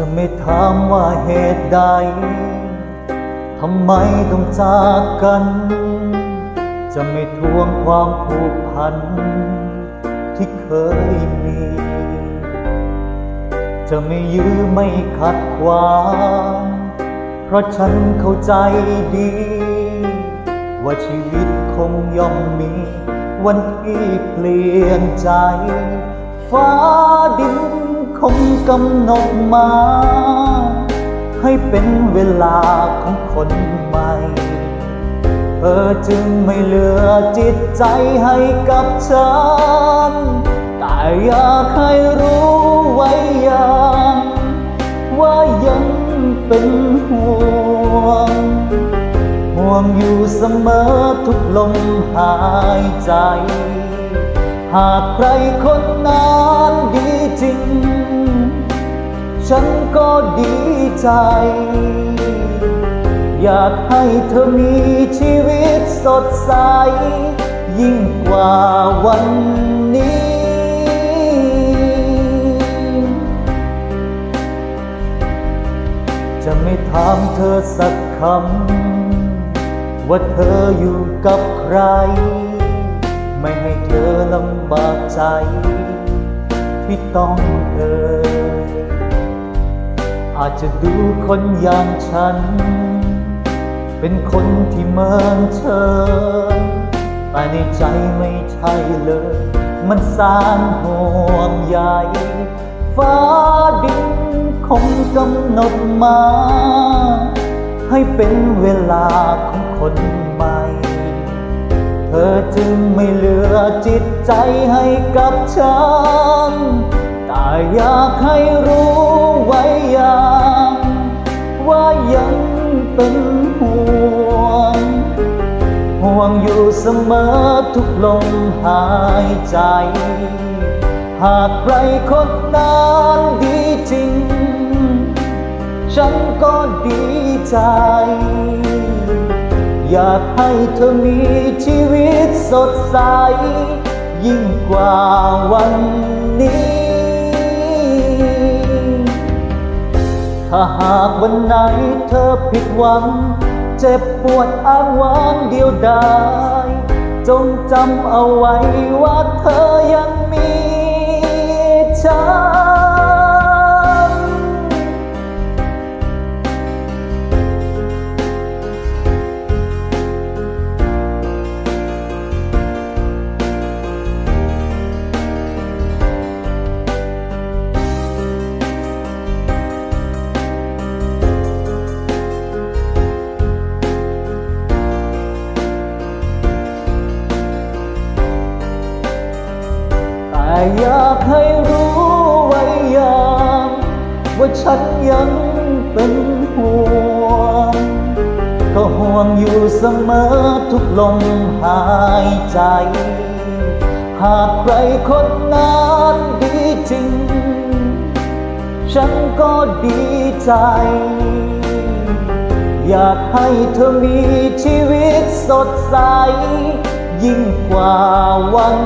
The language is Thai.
จะไม่ถามว่าเหตุใดทำไมต้องจากกัน จะไม่ทวงความผูกพัน ที่เคยมี จะไม่ยื้อไม่ขัดขวางเพราะฉันเข้าใจดี ว่าชีวิตคงย่อมมี วันที่เปลี่ยนใจ ฟ้าดิน คงกำหนดมา ให้เป็นเวลาของคนใหม่ เธอจึงไม่เหลือจิตใจให้กับฉัน แต่อยากให้รู้ไว้อย่างว่ายังเป็นห่วง ห่วงอยู่เสมอทุกลมหายใจ หากใครคนนั้นดีจริง ฉันก็ดีใจ อยากให้เธอมีชีวิตสดใส ยิ่งกว่าวันนี้ จะไม่ถามเธอสักคำ ว่าเธออยู่กับใคร ไม่ให้เธอลำบากใจ ที่ต้องเธอ อาจจะดูคนอย่างฉัน เป็นคนที่เมินเฉยแต่ในใจไม่ใช่เลย มันสารห่วงใยฟ้าดินคงกำหนดมา ให้เป็นเวลาของคนใหม่ เธอจึงไม่เหลือจิตใจให้กับฉัน แต่อยากให้รู้ไว้อย่างว่ายังเป็นห่วง ห่วงอยู่เสมอทุกลมหายใจ หากใครคนนั้นดีจริง ฉันก็ดีใจ อยากให้เธอมีชีวิตสดใส ยิ่งกว่าวัน ถ้าหากวันไหนเธอผิดหวัง เจ็บปวดอ้างว้างเดียวดาย จงจำเอาไว้ว่าเธอยังมีฉัน อยากให้รู้ไว้ยางว่าฉันยังเป็นห่วง ก็ห่วงอยู่เสมอทุกลมหายใจ หากใครคนนั้นดีจริง ฉันก็ดีใจ อยากให้เธอมีชีวิตสดใส ยิ่งกว่าวัน